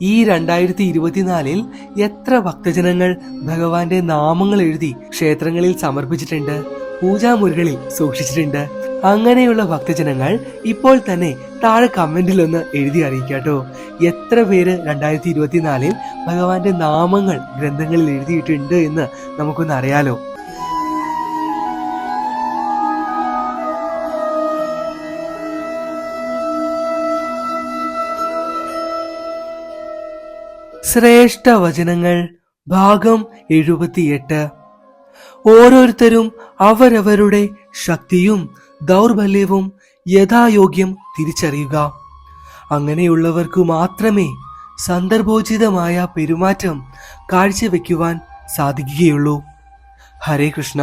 ഈ രണ്ടായിരത്തി ഇരുപത്തിനാലിൽ എത്ര ഭക്തജനങ്ങൾ ഭഗവാന്റെ നാമങ്ങൾ എഴുതി ക്ഷേത്രങ്ങളിൽ സമർപ്പിച്ചിട്ടുണ്ട് പൂജാമുറികളിൽ സൂക്ഷിച്ചിട്ടുണ്ട്. അങ്ങനെയുള്ള ഭക്തജനങ്ങൾ ഇപ്പോൾ തന്നെ താഴെ കമന്റിൽ ഒന്ന് എഴുതി അറിയിക്കാട്ടോ. എത്ര പേര് രണ്ടായിരത്തി ഇരുപത്തിനാലിൽ ഭഗവാന്റെ നാമങ്ങൾ ഗ്രന്ഥങ്ങളിൽ എഴുതിയിട്ടുണ്ട് എന്ന് നമുക്കൊന്ന് അറിയാലോ. ശ്രേഷ്ഠ വചനങ്ങൾ ഭാഗം എഴുപത്തിയെട്ട്. ഓരോരുത്തരും അവരവരുടെ ശക്തിയും ദൗർബല്യവും യഥായോഗ്യം തിരിച്ചറിയുക. അങ്ങനെയുള്ളവർക്ക് മാത്രമേ സന്ദർഭോചിതമായ പെരുമാറ്റം കാഴ്ചവെക്കുവാൻ സാധിക്കുകയുള്ളൂ. ഹരേ കൃഷ്ണ.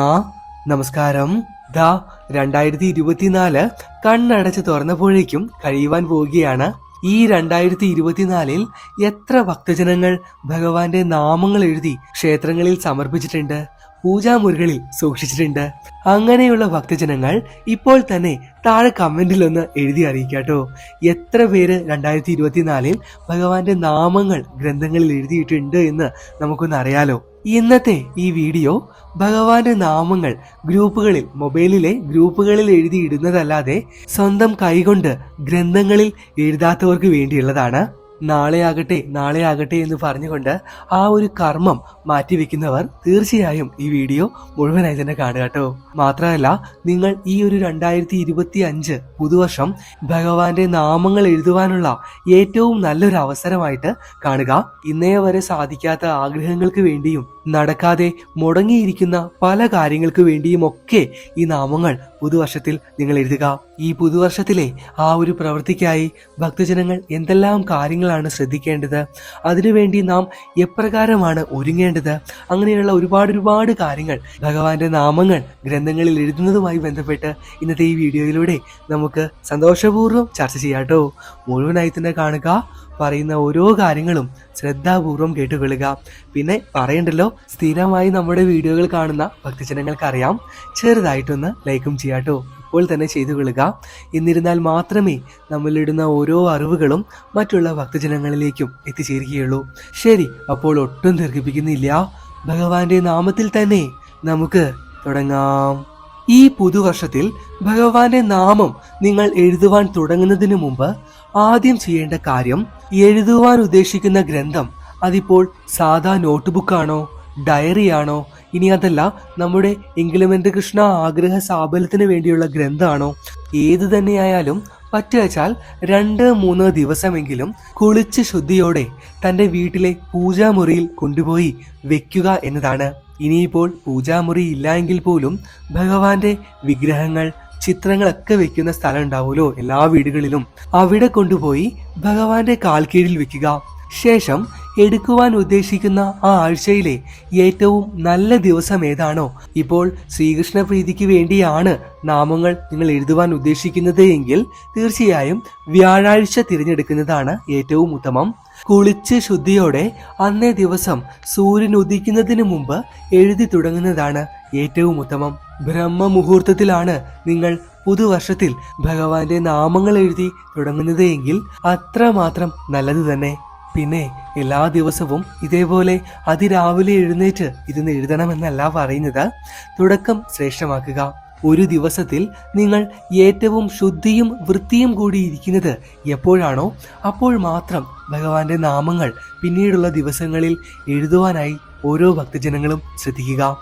നമസ്കാരം. ദാ രണ്ടായിരത്തി ഇരുപത്തിനാല് കണ്ണടച്ച് തുറന്നപ്പോഴേക്കും കഴിയുവാൻ പോവുകയാണ് ഈ രണ്ടായിരത്തി ഇരുപത്തിനാലിൽ എത്ര ഭക്തജനങ്ങൾ ഭഗവാന്റെ നാമങ്ങൾ എഴുതി ക്ഷേത്രങ്ങളിൽ സമർപ്പിച്ചിട്ടുണ്ട് പൂജാമുറികളിൽ സൂക്ഷിച്ചിട്ടുണ്ട്? അങ്ങനെയുള്ള ഭക്തജനങ്ങൾ ഇപ്പോൾ തന്നെ താഴെ കമന്റിൽ ഒന്ന് എഴുതി അറിയിക്കാട്ടോ എത്ര പേര് രണ്ടായിരത്തി ഇരുപത്തിനാലിൽ ഭഗവാന്റെ നാമങ്ങൾ ഗ്രന്ഥങ്ങളിൽ എഴുതിയിട്ടുണ്ട് എന്ന് നമുക്കൊന്ന് അറിയാലോ. ഇന്നത്തെ ഈ വീഡിയോ ഭഗവാന്റെ നാമങ്ങൾ ഗ്രൂപ്പുകളിൽ മൊബൈലിലെ ഗ്രൂപ്പുകളിൽ എഴുതിയിടുന്നതല്ലാതെ സ്വന്തം കൈകൊണ്ട് ഗ്രന്ഥങ്ങളിൽ എഴുതാത്തവർക്ക് വേണ്ടിയുള്ളതാണ്. നാളെ ആകട്ടെ നാളെ ആകട്ടെ എന്ന് പറഞ്ഞുകൊണ്ട് ആ ഒരു കർമ്മം മാറ്റിവെക്കുന്നവർ തീർച്ചയായും ഈ വീഡിയോ മുഴുവനായി തന്നെ കാണുക കേട്ടോ. മാത്രമല്ല നിങ്ങൾ ഈ ഒരു രണ്ടായിരത്തി ഇരുപത്തി അഞ്ച് പുതുവർഷം ഭഗവാന്റെ നാമങ്ങൾ എഴുതുവാനുള്ള ഏറ്റവും നല്ലൊരു അവസരമായിട്ട് കാണുക. ഇന്നേ വരെ സാധിക്കാത്ത ആഗ്രഹങ്ങൾക്ക് വേണ്ടിയും നടക്കാതെ മുടങ്ങിയിരിക്കുന്ന പല കാര്യങ്ങൾക്ക് വേണ്ടിയും ഒക്കെ ഈ നാമങ്ങൾ പുതുവർഷത്തിൽ നിങ്ങൾ എഴുതുക. ഈ പുതുവർഷത്തിലെ ആ ഒരു പ്രവൃത്തിക്കായി ഭക്തജനങ്ങൾ എന്തെല്ലാം കാര്യങ്ങളാണ് ശ്രദ്ധിക്കേണ്ടത്? അതിനുവേണ്ടി നാം എപ്രകാരമാണ് ഒരുങ്ങേണ്ടത്? അങ്ങനെയുള്ള ഒരുപാട് ഒരുപാട് കാര്യങ്ങൾ ഭഗവാന്റെ നാമങ്ങൾ ഗ്രന്ഥങ്ങളിൽ എഴുതുന്നതുമായി ബന്ധപ്പെട്ട് ഇന്നത്തെ ഈ വീഡിയോയിലൂടെ നമുക്ക് സന്തോഷപൂർവം ചർച്ച ചെയ്യാട്ടോ മുഴുവനായി തന്നെ കാണുക പറയുന്ന ഓരോ കാര്യങ്ങളും ശ്രദ്ധാപൂർവം കേട്ടുകൊള്ളുക. പിന്നെ പറയണ്ടല്ലോ സ്ഥിരമായി നമ്മുടെ വീഡിയോകൾ കാണുന്ന ഭക്തജനങ്ങൾക്കറിയാം ചെറുതായിട്ടൊന്ന് ലൈക്കും ചെയ്യാട്ടോ ഇപ്പോൾ തന്നെ ചെയ്തു കൊള്ളുക. എന്നിരുന്നാൽ മാത്രമേ നമ്മളിടുന്ന ഓരോ അറിവുകളും മറ്റുള്ള ഭക്തജനങ്ങളിലേക്കും എത്തിച്ചേരുകയുള്ളൂ. ശരി അപ്പോൾ ഒട്ടും ദീർഘിപ്പിക്കുന്നില്ല. ഭഗവാന്റെ നാമത്തിൽ തന്നെ നമുക്ക് തുടങ്ങാം. ഈ പുതുവർഷത്തിൽ ഭഗവാന്റെ നാമം നിങ്ങൾ എഴുതുവാൻ തുടങ്ങുന്നതിന് മുമ്പ് ആദ്യം ചെയ്യേണ്ട കാര്യം എഴുതുവാൻ ഉദ്ദേശിക്കുന്ന ഗ്രന്ഥം അതിപ്പോൾ സാധാ നോട്ട്ബുക്കാണോ ഡയറിയാണോ ഇനി അതല്ല നമ്മുടെ എങ്കിലുമെന്റെ കൃഷ്ണ ആഗ്രഹ സാബല്യത്തിന് വേണ്ടിയുള്ള ഗ്രന്ഥമാണോ ഏത് തന്നെയായാലും പറ്റുവച്ചാൽ രണ്ട് മൂന്ന് ദിവസമെങ്കിലും കുളിച്ച് ശുദ്ധിയോടെ തന്റെ വീട്ടിലെ പൂജാമുറിയിൽ കൊണ്ടുപോയി വെക്കുക എന്നതാണ്. ഇനിയിപ്പോൾ പൂജാമുറി എങ്കിൽ പോലും ഭഗവാന്റെ വിഗ്രഹങ്ങൾ ചിത്രങ്ങളൊക്കെ വെക്കുന്ന സ്ഥലം ഉണ്ടാവുമല്ലോ എല്ലാ വീടുകളിലും. അവിടെ കൊണ്ടുപോയി ഭഗവാന്റെ കാൽ കീഴിൽ വെക്കുക. ശേഷം എടുക്കുവാൻ ഉദ്ദേശിക്കുന്ന ആ ആഴ്ചയിലെ ഏറ്റവും നല്ല ദിവസം ഏതാണോ? ഇപ്പോൾ ശ്രീകൃഷ്ണ പ്രീതിക്ക് വേണ്ടിയാണ് നാമങ്ങൾ നിങ്ങൾ എഴുതുവാൻ ഉദ്ദേശിക്കുന്നത് എങ്കിൽ തീർച്ചയായും വ്യാഴാഴ്ച തിരഞ്ഞെടുക്കുന്നതാണ് ഏറ്റവും ഉത്തമം. കുളിച്ച് ശുദ്ധിയോടെ അന്നേ ദിവസം സൂര്യൻ ഉദിക്കുന്നതിന് മുമ്പ് എഴുതി തുടങ്ങുന്നതാണ് ഏറ്റവും ഉത്തമം. ബ്രഹ്മ മുഹൂർത്തത്തിലാണ് നിങ്ങൾ പുതുവർഷത്തിൽ ഭഗവാന്റെ നാമങ്ങൾ എഴുതി തുടങ്ങുന്നത് എങ്കിൽ അത്രമാത്രം നല്ലത് തന്നെ. പിന്നെ എല്ലാ ദിവസവും ഇതേപോലെ അതിരാവിലെ എഴുന്നേറ്റ് ഇരുന്ന് എഴുതണമെന്നല്ല പറയുന്നത്. തുടക്കം ശ്രേഷ്ഠമാക്കുക. ഒരു ദിവസത്തിൽ നിങ്ങൾ ഏറ്റവും ശുദ്ധിയും വൃത്തിയും കൂടി ഇരിക്കുന്നത് എപ്പോഴാണോ അപ്പോൾ മാത്രം ഭഗവാന്റെ നാമങ്ങൾ പിന്നീടുള്ള ദിവസങ്ങളിൽ എഴുതുവാനായി ഓരോ ഭക്തജനങ്ങളും ശ്രദ്ധിക്കുക.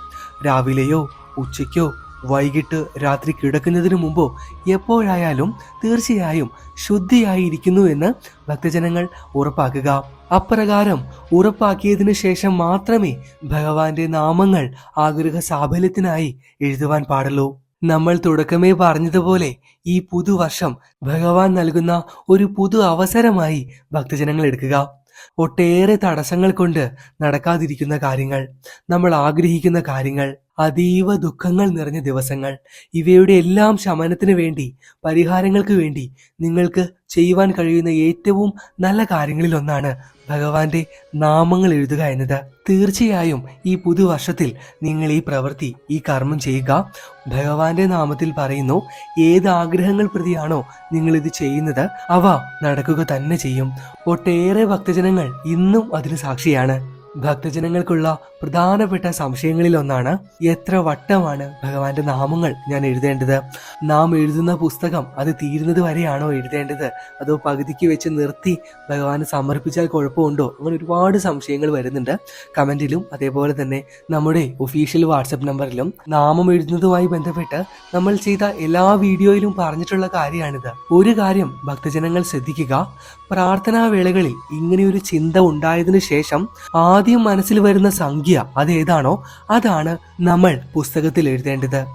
രാവിലെയോ ഉച്ചയ്ക്കോ വൈകിട്ട് രാത്രി കിടക്കുന്നതിനു മുമ്പോ എപ്പോഴായാലും തീർച്ചയായും ശുദ്ധിയായിരിക്കുന്നു എന്ന് ഭക്തജനങ്ങൾ ഉറപ്പാക്കുക. അപ്രകാരം ഉറപ്പാക്കിയതിനു ശേഷം മാത്രമേ ഭഗവാന്റെ നാമങ്ങൾ ആഗ്രഹ സാഫല്യത്തിനായി എഴുതുവാൻ പാടുള്ളൂ. നമ്മൾ തുടക്കമേ പറഞ്ഞതുപോലെ ഈ പുതുവർഷം ഭഗവാൻ നൽകുന്ന ഒരു പുതു അവസരമായി ഭക്തജനങ്ങൾ എടുക്കുക. ഒട്ടേറെ തടസ്സങ്ങൾ കൊണ്ട് നടക്കാതിരിക്കുന്ന കാര്യങ്ങൾ നമ്മൾ ആഗ്രഹിക്കുന്ന കാര്യങ്ങൾ അതീവ ദുഃഖങ്ങൾ നിറഞ്ഞ ദിവസങ്ങൾ. ഇവയുടെ എല്ലാം ശമനത്തിന് വേണ്ടി പരിഹാരങ്ങൾക്ക് വേണ്ടി നിങ്ങൾക്ക് ചെയ്യുവാൻ കഴിയുന്ന ഏറ്റവും നല്ല കാര്യങ്ങളിൽ ഒന്നാണ് ഭഗവാന്റെ നാമങ്ങൾ എഴുതുക എന്നത്. തീർച്ചയായും ഈ പുതുവർഷത്തിൽ നിങ്ങൾ ഈ പ്രവൃത്തി ഈ കർമ്മം ചെയ്യുക. ഭഗവാന്റെ നാമത്തിൽ പറയുന്നു ഏത് ആഗ്രഹങ്ങൾ പ്രതിയാണോ നിങ്ങൾ ഇത് ചെയ്യുന്നത് അവ നടക്കുക തന്നെ ചെയ്യും. ഒട്ടേറെ ഭക്തജനങ്ങൾ ഇന്നും അതിന് സാക്ഷിയാണ്. ഭക്തജനങ്ങൾക്കുള്ള പ്രധാനപ്പെട്ട സംശയങ്ങളിൽ ഒന്നാണ് എത്ര വട്ടമാണ് ഭഗവാന്റെ നാമങ്ങൾ ഞാൻ എഴുതേണ്ടത്? നാം എഴുതുന്ന പുസ്തകം അത് തീരുന്നത് വരെയാണോ എഴുതേണ്ടത്? അതോ പകുതിക്ക് വെച്ച് നിർത്തി ഭഗവാന് സമർപ്പിച്ചാൽ കുഴപ്പമുണ്ടോ? അങ്ങനെ ഒരുപാട് സംശയങ്ങൾ വരുന്നുണ്ട്. കമന്റിലും അതേപോലെ തന്നെ നമ്മുടെ ഒഫീഷ്യൽ വാട്സപ്പ് നമ്പറിലും നാമം എഴുതുന്നതുമായി ബന്ധപ്പെട്ട് നമ്മൾ ചെയ്ത എല്ലാ വീഡിയോയിലും പറഞ്ഞിട്ടുള്ള കാര്യമാണിത്. ഒരു കാര്യം ഭക്തജനങ്ങൾ ശ്രദ്ധിക്കുക. പ്രാർത്ഥനാ വേളകളിൽ ഇങ്ങനെയൊരു ചിന്ത ഉണ്ടായതിനു ശേഷം ആദ്യം മനസ്സിൽ വരുന്ന സംഖ്യ അതേതാണോ അതാണ് നമ്മൾ പുസ്തകത്തിൽ എഴുതേണ്ടത്.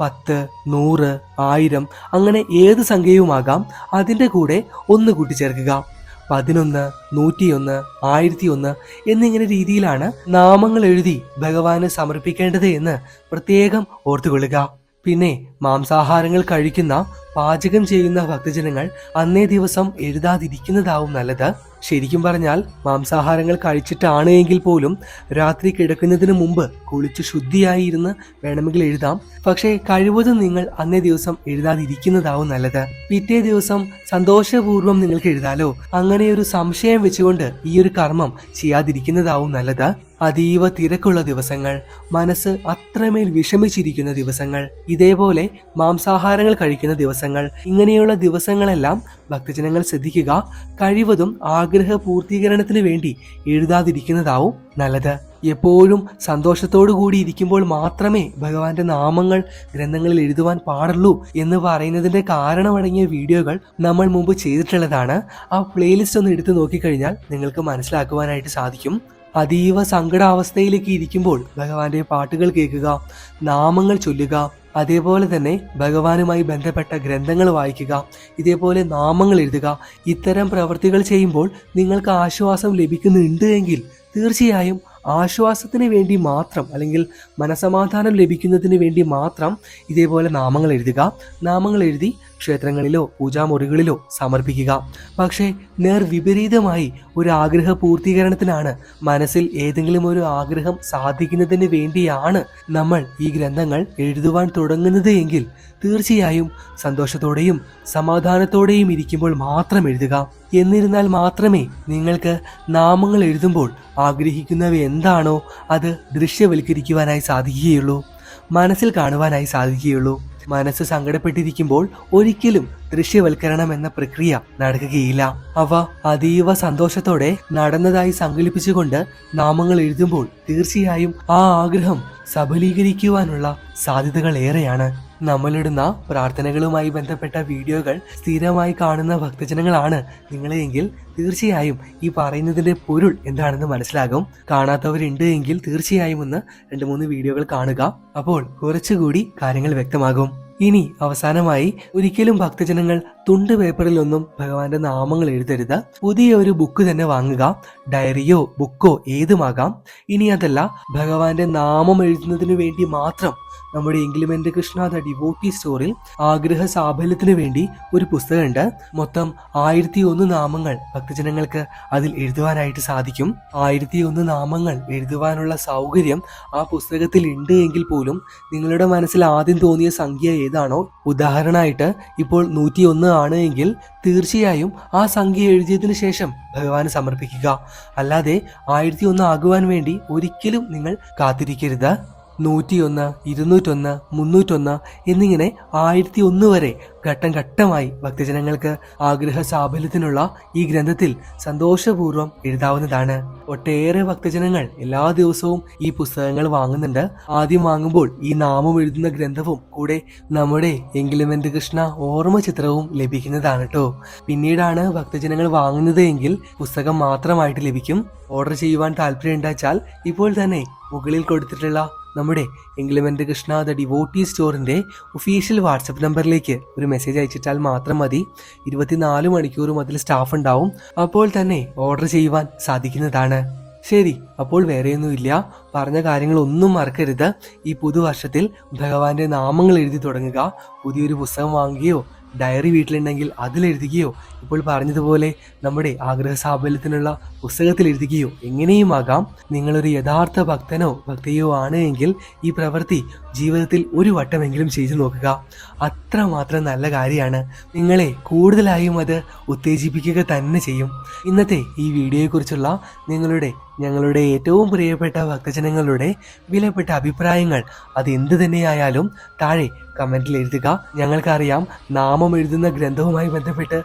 പത്ത് നൂറ് ആയിരം അങ്ങനെ ഏത് സംഖ്യയുമാകാം അതിന്റെ കൂടെ ഒന്ന് കൂട്ടിച്ചേർക്കുക. പതിനൊന്ന് നൂറ്റിയൊന്ന് ആയിരത്തി ഒന്ന് എന്നിങ്ങനെ രീതിയിലാണ് നാമങ്ങൾ എഴുതി ഭഗവാന് സമർപ്പിക്കേണ്ടത് എന്ന് പ്രത്യേകം ഓർത്തുകൊള്ളുക. പിന്നെ മാംസാഹാരങ്ങൾ കഴിക്കുന്ന പാചകം ചെയ്യുന്ന ഭക്തജനങ്ങൾ അന്നേ ദിവസം എഴുതാതിരിക്കുന്നതാവും നല്ലത്. ശരിക്കും പറഞ്ഞാൽ മാംസാഹാരങ്ങൾ കഴിച്ചിട്ടാണ് എങ്കിൽ പോലും രാത്രി കിടക്കുന്നതിന് മുമ്പ് കുളിച്ച് ശുദ്ധിയായി ഇരുന്ന് വേണമെങ്കിൽ എഴുതാം. പക്ഷേ കഴിവതും നിങ്ങൾ അന്നേ ദിവസം എഴുതാതിരിക്കുന്നതാവും നല്ലത്. പിറ്റേ ദിവസം സന്തോഷപൂർവം നിങ്ങൾക്ക് എഴുതാലോ? അങ്ങനെ ഒരു സംശയം വെച്ചുകൊണ്ട് ഈ ഒരു കർമ്മം ചെയ്യാതിരിക്കുന്നതാവും നല്ലത്. അതീവ തിരക്കുള്ള ദിവസങ്ങൾ മനസ്സ് അത്രമേൽ വിഷമിച്ചിരിക്കുന്ന ദിവസങ്ങൾ ഇതേപോലെ മാംസാഹാരങ്ങൾ കഴിക്കുന്ന ദിവസങ്ങൾ ഇങ്ങനെയുള്ള ദിവസങ്ങളെല്ലാം ഭക്തജനങ്ങൾ ശ്രദ്ധിക്കുക. കഴിവതും ആഗ്രഹ പൂർത്തീകരണത്തിന് വേണ്ടി എഴുതാതിരിക്കുന്നതാവും നല്ലത്. എപ്പോഴും സന്തോഷത്തോടു കൂടി ഇരിക്കുമ്പോൾ മാത്രമേ ഭഗവാന്റെ നാമങ്ങൾ ഗ്രന്ഥങ്ങളിൽ എഴുതുവാൻ പാടുള്ളൂ എന്ന് പറയുന്നതിന്റെ കാരണമടങ്ങിയ വീഡിയോകൾ നമ്മൾ മുമ്പ് ചെയ്തിട്ടുള്ളതാണ്. ആ പ്ലേലിസ്റ്റ് ഒന്ന് എടുത്തു നോക്കിക്കഴിഞ്ഞാൽ നിങ്ങൾക്ക് മനസ്സിലാക്കുവാനായിട്ട് സാധിക്കും. അതീവ സങ്കടാവസ്ഥയിലേക്ക് ഇരിക്കുമ്പോൾ ഭഗവാന്റെ പാട്ടുകൾ കേൾക്കുക നാമങ്ങൾ ചൊല്ലുക അതേപോലെ തന്നെ ഭഗവാനുമായി ബന്ധപ്പെട്ട ഗ്രന്ഥങ്ങൾ വായിക്കുക ഇതേപോലെ നാമങ്ങൾ എഴുതുക ഇത്തരം പ്രവൃത്തികൾ ചെയ്യുമ്പോൾ നിങ്ങൾക്ക് ആശ്വാസം ലഭിക്കുന്നുണ്ട് എങ്കിൽ തീർച്ചയായും ആശ്വാസത്തിന് വേണ്ടി മാത്രം അല്ലെങ്കിൽ മനസമാധാനം ലഭിക്കുന്നതിന് വേണ്ടി മാത്രം ഇതേപോലെ നാമങ്ങൾ എഴുതുക. നാമങ്ങൾ എഴുതി ക്ഷേത്രങ്ങളിലോ പൂജാമുറികളിലോ സമർപ്പിക്കുക. പക്ഷേ നേർവിപരീതമായി ഒരു ആഗ്രഹ പൂർത്തീകരണത്തിനാണ് മനസ്സിൽ ഏതെങ്കിലും ഒരു ആഗ്രഹം സാധിക്കുന്നതിന് വേണ്ടിയാണ് നമ്മൾ ഈ ഗ്രന്ഥങ്ങൾ എഴുതുവാൻ തുടങ്ങുന്നത് എങ്കിൽ തീർച്ചയായും സന്തോഷത്തോടെയും സമാധാനത്തോടെയും ഇരിക്കുമ്പോൾ മാത്രം എഴുതുക. എന്നിരുന്നാൽ മാത്രമേ നിങ്ങൾക്ക് നാമങ്ങൾ എഴുതുമ്പോൾ ആഗ്രഹിക്കുന്നവ എന്താണോ അത് ദൃശ്യവൽക്കരിക്കുവാനായി സാധിക്കുകയുള്ളൂ മനസ്സിൽ കാണുവാനായി സാധിക്കുകയുള്ളൂ. മനസ്സ് സങ്കടപ്പെട്ടിരിക്കുമ്പോൾ ഒരിക്കലും ദൃശ്യവൽക്കരണം എന്ന പ്രക്രിയ നടക്കുകയില്ല. അവ അതീവ സന്തോഷത്തോടെ നടന്നതായി സങ്കല്പിച്ചുകൊണ്ട് നാമങ്ങൾ എഴുതുമ്പോൾ തീർച്ചയായും ആ ആഗ്രഹം സബലീകരിക്കുവാനുള്ള സാധ്യതകൾ ഏറെയാണ്. നമ്മളിടുന്ന പ്രാർത്ഥനകളുമായി ബന്ധപ്പെട്ട വീഡിയോകൾ സ്ഥിരമായി കാണുന്ന ഭക്തജനങ്ങളാണ് നിങ്ങളെങ്കിൽ തീർച്ചയായും ഈ പറയുന്നതിന്റെ പൊരുൾ എന്താണെന്ന് മനസ്സിലാകും. കാണാത്തവരുണ്ട് എങ്കിൽ തീർച്ചയായും ഒന്ന് രണ്ട് മൂന്ന് വീഡിയോകൾ കാണുക. അപ്പോൾ കുറച്ചുകൂടി കാര്യങ്ങൾ വ്യക്തമാകും. ഇനി അവസാനമായി ഒരിക്കലും ഭക്തജനങ്ങൾ തുണ്ട് പേപ്പറിലൊന്നും ഭഗവാന്റെ നാമങ്ങൾ എഴുതരുത്. പുതിയ ഒരു ബുക്ക് തന്നെ വാങ്ങുക. ഡയറിയോ ബുക്കോ ഏതുമാകാം. ഇനി അതല്ല ഭഗവാന്റെ നാമം എഴുതുന്നതിന് വേണ്ടി മാത്രം നമ്മുടെ ഇംഗ്ലിമെന്റ് കൃഷ്ണ ദ ഡിവോട്ടി സ്റ്റോറിൽ ആഗ്രഹ സാഫല്യത്തിന് വേണ്ടി ഒരു പുസ്തകമുണ്ട്. മൊത്തം ആയിരത്തി ഒന്ന് നാമങ്ങൾ ഭക്തജനങ്ങൾക്ക് അതിൽ എഴുതുവാനായിട്ട് സാധിക്കും. ആയിരത്തി ഒന്ന് നാമങ്ങൾ എഴുതുവാനുള്ള സൗകര്യം ആ പുസ്തകത്തിൽ ഉണ്ട് എങ്കിൽ പോലും നിങ്ങളുടെ മനസ്സിൽ ആദ്യം തോന്നിയ സംഖ്യ ഏതാണോ? ഉദാഹരണമായിട്ട് ഇപ്പോൾ നൂറ്റി ഒന്ന് ആണ് എങ്കിൽ തീർച്ചയായും ആ സംഖ്യ എഴുതിയതിനു ശേഷം ഭഗവാന് സമർപ്പിക്കുക. അല്ലാതെ ആയിരത്തി ഒന്ന് ആകുവാൻ വേണ്ടി ഒരിക്കലും നിങ്ങൾ കാത്തിരിക്കരുത്. നൂറ്റിയൊന്ന് ഇരുന്നൂറ്റൊന്ന് മുന്നൂറ്റൊന്ന് എന്നിങ്ങനെ ആയിരത്തി ഒന്ന് വരെ ഘട്ടം ഘട്ടമായി ഭക്തജനങ്ങൾക്ക് ആഗ്രഹ സാഫല്യത്തിനുള്ള ഈ ഗ്രന്ഥത്തിൽ സന്തോഷപൂർവം എഴുതാവുന്നതാണ്. ഒട്ടേറെ ഭക്തജനങ്ങൾ എല്ലാ ദിവസവും ഈ പുസ്തകങ്ങൾ വാങ്ങുന്നുണ്ട്. ആദ്യം വാങ്ങുമ്പോൾ ഈ നാമം എഴുതുന്ന ഗ്രന്ഥവും കൂടെ നമ്മുടെ എങ്കിലും എന്റെ കൃഷ്ണ ഓർമ്മ ചിത്രവും ലഭിക്കുന്നതാണ് കേട്ടോ പിന്നീടാണ് ഭക്തജനങ്ങൾ വാങ്ങുന്നത് എങ്കിൽ പുസ്തകം മാത്രമായിട്ട് ലഭിക്കും. ഓർഡർ ചെയ്യുവാൻ താല്പര്യം ഉണ്ടാച്ചാൽ ഇപ്പോൾ തന്നെ മുകളിൽ കൊടുത്തിട്ടുള്ള നമ്മുടെ ഇംഗ്ലിമെന്റ് കൃഷ്ണ ദ ഡിവോട്ടി സ്റ്റോറിന്റെ ഒഫീഷ്യൽ വാട്സപ്പ് നമ്പറിലേക്ക് ഒരു മെസ്സേജ് അയച്ചിട്ടാൽ മാത്രം മതി. ഇരുപത്തിനാല് മണിക്കൂറും അതിൽ സ്റ്റാഫ് ഉണ്ടാവും. അപ്പോൾ തന്നെ ഓർഡർ ചെയ്യുവാൻ സാധിക്കുന്നതാണ്. ശരി അപ്പോൾ വേറെയൊന്നുമില്ല. പറഞ്ഞ കാര്യങ്ങളൊന്നും മറക്കരുത്. ഈ പുതുവർഷത്തിൽ ഭഗവാന്റെ നാമങ്ങൾ എഴുതി തുടങ്ങുക. പുതിയൊരു പുസ്തകം വാങ്ങുകയോ ഡയറി വീട്ടിലുണ്ടെങ്കിൽ അതിലെഴുതുകയോ ഇപ്പോൾ പറഞ്ഞതുപോലെ നമ്മുടെ ആഗ്രഹ സാഫല്യത്തിനുള്ള പുസ്തകത്തിൽ എഴുതുകയോ എങ്ങനെയുമാകാം? നിങ്ങളൊരു യഥാർത്ഥ ഭക്തനോ ഭക്തിയോ ആണ് എങ്കിൽ ഈ പ്രവൃത്തി ജീവിതത്തിൽ ഒരു വട്ടമെങ്കിലും ചെയ്തു നോക്കുക. അത്രമാത്രം നല്ല കാര്യമാണ്. നിങ്ങളെ കൂടുതലായും അത് ഉത്തേജിപ്പിക്കുക തന്നെ ചെയ്യും. ഇന്നത്തെ ഈ വീഡിയോയെക്കുറിച്ചുള്ള നിങ്ങളുടെ ഞങ്ങളുടെ ഏറ്റവും പ്രിയപ്പെട്ട ഭക്തജനങ്ങളുടെ വിലപ്പെട്ട അഭിപ്രായങ്ങൾ അത് എന്ത് തന്നെയായാലും താഴെ കമന്റിൽ എഴുതുക. ഞങ്ങൾക്കറിയാം നാമം എഴുതുന്ന ഗ്രന്ഥവുമായി ബന്ധപ്പെട്ട്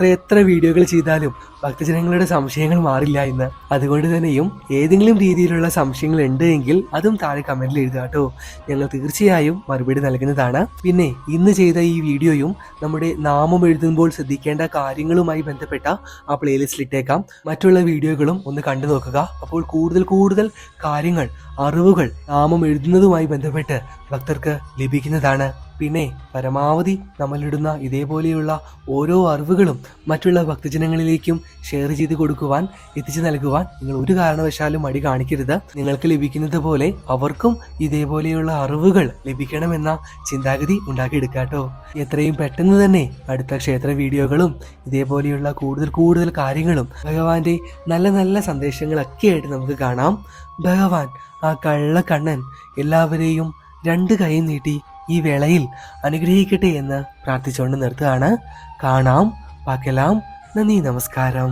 എത്രയെത്ര വീഡിയോകൾ ചെയ്താലും ഭക്തജനങ്ങളുടെ സംശയങ്ങൾ മാറില്ല എന്ന്. അതുകൊണ്ട് തന്നെയും ഏതെങ്കിലും രീതിയിലുള്ള സംശയങ്ങൾ ഉണ്ട് എങ്കിൽ അതും താഴെ കമന്റിൽ എഴുതുക കേട്ടോ. ഞങ്ങൾ തീർച്ചയായും മറുപടി നൽകുന്നതാണ്. പിന്നെ ഇന്ന് ചെയ്ത ഈ വീഡിയോയും നമ്മുടെ നാമം എഴുതുമ്പോൾ ശ്രദ്ധിക്കേണ്ട കാര്യങ്ങളുമായി ബന്ധപ്പെട്ട ആ പ്ലേലിസ്റ്റിൽ ഇട്ടേക്കാം. മറ്റുള്ള വീഡിയോകളും ഒന്ന് കണ്ടു നോക്കുക. അപ്പോൾ കൂടുതൽ കൂടുതൽ കാര്യങ്ങൾ അറിവുകൾ നാമം എഴുതുന്നതുമായി ബന്ധപ്പെട്ട് ഭക്തർക്ക് ലഭിക്കുന്നതാണ്. പിന്നെ പരമാവധി നമ്മളിടുന്ന ഇതേപോലെയുള്ള ഓരോ അറിവുകളും മറ്റുള്ള ഭക്തജനങ്ങളിലേക്കും ഷെയർ ചെയ്ത് കൊടുക്കുവാൻ എത്തിച്ചു നൽകുവാൻ നിങ്ങൾ ഒരു കാരണവശാലും മടി കാണിക്കരുത്. നിങ്ങൾക്ക് ലഭിക്കുന്നത് പോലെ അവർക്കും ഇതേപോലെയുള്ള അറിവുകൾ ലഭിക്കണമെന്ന ചിന്താഗതി ഉണ്ടാക്കിയെടുക്കാട്ടോ എത്രയും പെട്ടെന്ന് തന്നെ അടുത്ത ക്ഷേത്ര വീഡിയോകളും ഇതേപോലെയുള്ള കൂടുതൽ കൂടുതൽ കാര്യങ്ങളും ഭഗവാന്റെ നല്ല നല്ല സന്ദേശങ്ങളൊക്കെ ആയിട്ട് നമുക്ക് കാണാം. ഭഗവാൻ ആ കള്ള കണ്ണൻ എല്ലാവരെയും രണ്ട് കൈ നീട്ടി ഈ വേളയിൽ അനുഗ്രഹിക്കട്ടെ എന്ന് പ്രാർത്ഥിച്ചുകൊണ്ട് നിർത്തുകയാണ്. കാണാം പാക്കലാം നന്ദി നമസ്കാരം.